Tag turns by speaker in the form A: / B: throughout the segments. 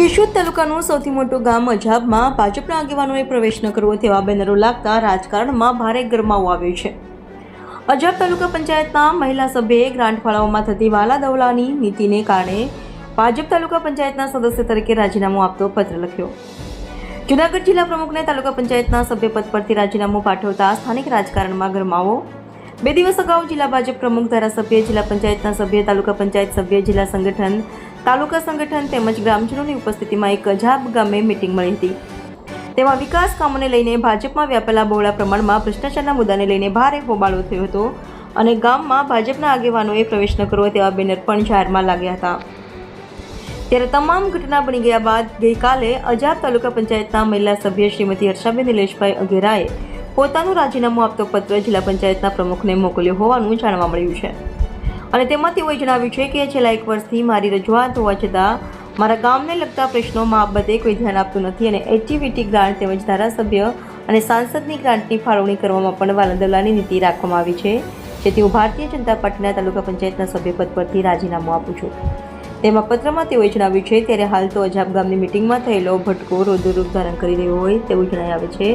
A: કેશોદ તાલુકાનું સૌથી મોટું ગામ અજાબમાં ભાજપના આગેવાનોએ પ્રવેશ ન કરવો તેવા બેનરો લાગતા રાજકારણમાં ભારે ગરમાવો આવ્યો છે. અજાબ તાલુકા પંચાયતના મહિલા સભ્યએ ગ્રાન્ટ ફાળવવામાં થતી વાલા દવલાની નીતિને કારણે ભાજપ તાલુકા પંચાયતના સદસ્ય તરીકે રાજીનામું આપતો પત્ર લખ્યો. જુનાગઢ જિલ્લા પ્રમુખને તાલુકા પંચાયતના સભ્યપદ પરથી રાજીનામું પાઠવતા સ્થાનિક રાજકારણમાં ગરમાવો. બે દિવસ અગાઉ જિલ્લા ભાજપ પ્રમુખ ધારાસભ્ય, જિલ્લા પંચાયતના સભ્ય, તાલુકા પંચાયત સભ્ય, જિલ્લા સંગઠન તાલુકા સંગઠન તેમજ ગ્રામજનોની ઉપસ્થિતિમાં એક અજાબ ગામે મિટિંગ મળી હતી. તેમાં વિકાસ કામોને લઈને ભાજપમાં વ્યાપેલા બહોળા પ્રમાણમાં ભ્રષ્ટાચારના મુદ્દાને લઈને ભારે હોબાળો થયો હતો અને ગામમાં ભાજપના આગેવાનોએ પ્રવેશ ન કરવો તેવા બેનર પણ જાહેરમાં લાગ્યા હતા. ત્યારે તમામ ઘટના બની ગયા બાદ ગઈકાલે અજાબ તાલુકા પંચાયતના મહિલા સભ્ય શ્રીમતી હર્ષાબેન નિલેશભાઈ અઘેરાએ પોતાનું રાજીનામું આપતો પત્ર જિલ્લા પંચાયતના પ્રમુખને મોકલ્યો હોવાનું જાણવા મળ્યું છે. અને તેમાં તેઓએ જણાવ્યું છે કે છેલ્લા એક વર્ષથી મારી રજૂઆત હોવા છતાં મારા ગામને લગતા પ્રશ્નો બધે કોઈ ધ્યાન આપતું નથી અને એક્ટિવિટી ગ્રાન્ટ તેમજ ધારાસભ્ય અને સાંસદની ગ્રાન્ટની ફાળવણી કરવામાં પણ વાલંદલાની નીતિ રાખવામાં આવી છે. જેથી હું ભારતીય જનતા પાર્ટીના તાલુકા પંચાયતના સભ્યપદ પરથી રાજીનામું આપું છું. તેમાં પત્રમાં તેઓએ જણાવ્યું છે, ત્યારે હાલ તો અજાબ ગામની મિટિંગમાં થયેલો ભટકો રોદરૂપ ધારણ કરી રહ્યો હોય તેવું જણાઈ આવે છે.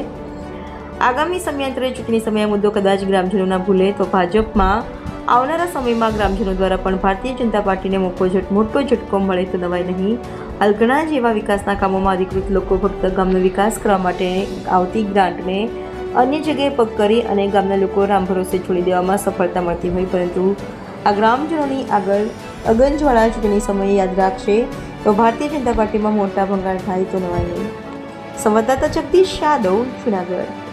A: આગામી સમયાંતરે ચૂંટણી સમયે મુદ્દો કદાચ ગ્રામજનોના ભૂલે તો ભાજપમાં આવનારા સમયમાં ગ્રામજનો દ્વારા પણ ભારતીય જનતા પાર્ટીને મોટો ઝટ મોટો ઝટકો મળે તો નવાય નહીં. હાલ ઘણા જ વિકાસના કામોમાં અધિકૃત લોકો ફક્ત ગામનો વિકાસ કરવા માટે આવતી ગ્રાન્ટને અન્ય જગ્યાએ પગ કરી અને ગામના લોકો રામ ભરોસે છોડી દેવામાં સફળતા મળતી હોય, પરંતુ આ ગ્રામજનોની આગળ અગંજવાળા ચૂંટણી સમયે યાદ રાખશે તો ભારતીય જનતા પાર્ટીમાં મોટા ભંગાણ થાય તો નવાય નહીં. સંવાદદાતા જગદીશ યાદવ, જુનાગઢ.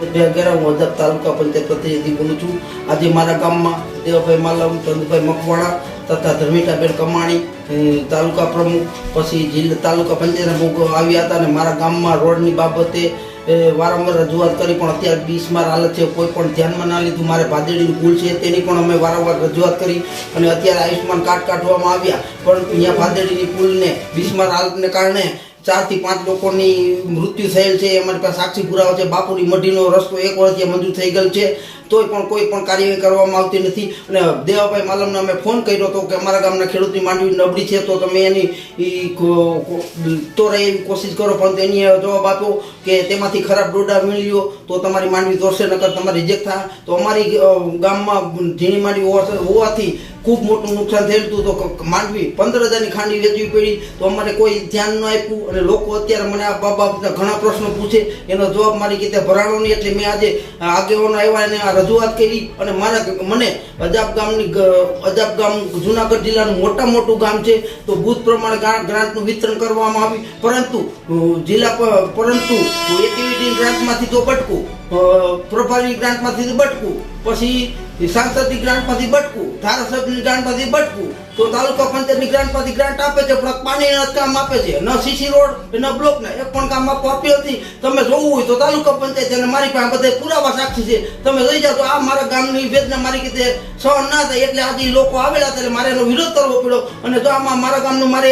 B: બે અગિયાર હું અજબ તાલુકા પંચાયત પ્રતિનિધિ બોલું છું. આજે મારા ગામમાં દેવાભાઈ માલમ ચંદભાઈ મકવાણા તથા ધર્મિતાબેન કમાણી તાલુકા પ્રમુખ, પછી જિલ્લા તાલુકા પંચાયત પ્રમુખ આવ્યા હતા અને મારા ગામમાં રોડની બાબતે વારંવાર રજૂઆત કરી, પણ અત્યારે બીસમાર હાલત છે. કોઈ પણ ધ્યાનમાં ના લીધું. મારે ભાદેડીનું ભૂલ છે, તેની પણ અમે વારંવાર રજૂઆત કરી અને અત્યારે આયુષ્યમાન કાર્ડ કાઢવામાં આવ્યા. પણ અહીંયા ભાદેડીની પુલને બીસમાર હાલતને કારણે ચારથી પાંચ લોકોની મૃત્યુ થયેલ છે, અમારી પાસે સાક્ષી પુરાવા છે, બાપુની મઢીનો રસ્તો એક વર્ષથી મંજૂર થઈ ગયેલ છે, તોય પણ કોઈ પણ કાર્યવાહી કરવામાં આવતી નથી. અને દેવાભાઈ માલમને અમે ફોન કર્યો હતો કે અમારા ગામના ખેડૂતની માંડવી નબળી છે, તો તમે એની તોરાય એવી કોશિશ કરો, પણ એની જવાબ આપ્યો કે તેમાંથી ખરાબ ડોડા મેળવ્યો તો તમારી માંડવી દોરશે નકર તમારી રિજેક્ટ થાય. તો અમારી ગામમાં ઝીણી માંડવી હોવા- હોવાથી ખૂબ મોટું નુકસાન થયેલું હતું તો માંડવી પંદર હજારની ખાંડી વેચવી પડી તો અમારે કોઈ ધ્યાન ન આપ્યું અને લોકો અત્યારે મને આ બાબતના ઘણા પ્રશ્નો પૂછે, એનો જવાબ મારી કીધે ભરાણો નહીં એટલે મેં આજે આગેવાનો આવ્યા અને આ રજૂઆત કરી અને મારા મને અજાબ ગામની અજાબ ગામ જુનાગઢ જિલ્લાનું મોટા મોટું ગામ છે, તો બુથ પ્રમાણે ગ્રા- ગ્રાન્ટનું વિતરણ કરવામાં આવ્યું. પરંતુ જિલ્લા પરંતુ એક્ટિવિટી ગ્રાન્ટમાંથી તો બટકું પ્રભારી ગ્રાન્ટમાંથી તો બટકું. પછી સાંસદની ગ્રાન્ટમાંથી બટકું ધારાસભ્યની ગ્રાન્ટમાંથી બટકું તો તાલુકા પંચાયતની ગ્રાન્ટમાંથી ગ્રાન્ટ આપે છે, પણ પાણીના કામ આપે છે. ન સીસી રોડ ન બ્લોક ને એક પણ કામ આપવા આપી નથી તમે જોવું હોય તો તાલુકા પંચાયત અને મારી પાસે બધા પુરાવા સાક્ષી છે. તમે લઈ જાઓ તો આ મારા ગામની વેદના મારી કીધે સહન ના થાય. એટલે આજે લોકો આવેલા હતા એટલે મારે એનો વિરોધ કરવો પડ્યો. અને જો આમાં મારા ગામનું મારે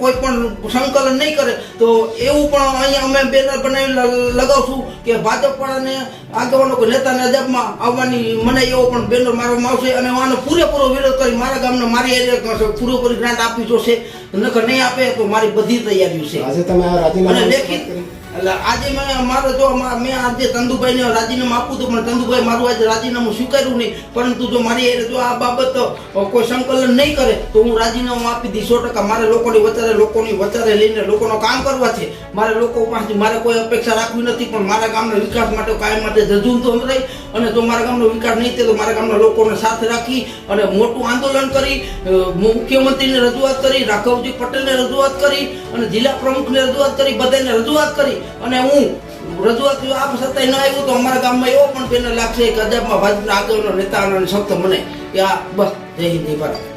B: કોઈ પણ સંકલન નહીં કરે, તો એવું પણ અહીંયા અમે બેનર બનાવી લગાવશું કે ભાજપ વાળાને આગેવાનો નેતાના અજાબમાં આવવાની મને એવો પણ બેનર મારવામાં આવશે. અને આનો પૂરેપૂરો વિરોધ કરી મારા ગામને મારી એરિયા પૂરેપૂરી ગ્રાન્ટ આપવી જોશે. નકર નહીં આપે તો મારી બધી તૈયારીઓ છે.
C: આજે તમે આ રાજીનામા
B: લેખિત એટલે આજે મેં મારો જો મા- આજે તંદુભાઈને રાજીનામું આપવું હતું પણ તંદુભાઈ મારું આજે રાજીનામું સ્વીકાર્યું નહીં. પરંતુ જો મારી જો આ બાબત કોઈ સંકલન નહીં કરે, તો હું રાજીનામું આપી દઈશ. સો ટકા મારે લોકોની વચારે લોકોની વચારે લઈને લોકોનો કામ કરવા છે. મારે લોકો પાસેથી મારે કોઈ અપેક્ષા રાખવી નથી, પણ મારા ગામના વિકાસ માટે કાયમ માટે જજુમતો રહી. અને જો મારા ગામનો વિકાસ નહીં થયો તો મારા ગામના લોકોને સાથે રાખી અને મોટું આંદોલન કરી મુખ્યમંત્રીને રજૂઆત કરી, રાઘવજી પટેલને રજૂઆત કરી અને જિલ્લા પ્રમુખને રજૂઆત કરી, બધાને રજૂઆત કરી. અને હું રજૂઆત આપ છતાંય ન આવ્યું તો અમારા ગામમાં એવો પણ પેલો લાગશે કે અજાબમાં ભાજપના આગળનો નેતા અને શબ્દ મને કે આ બસ જય હિન્દ ભારત.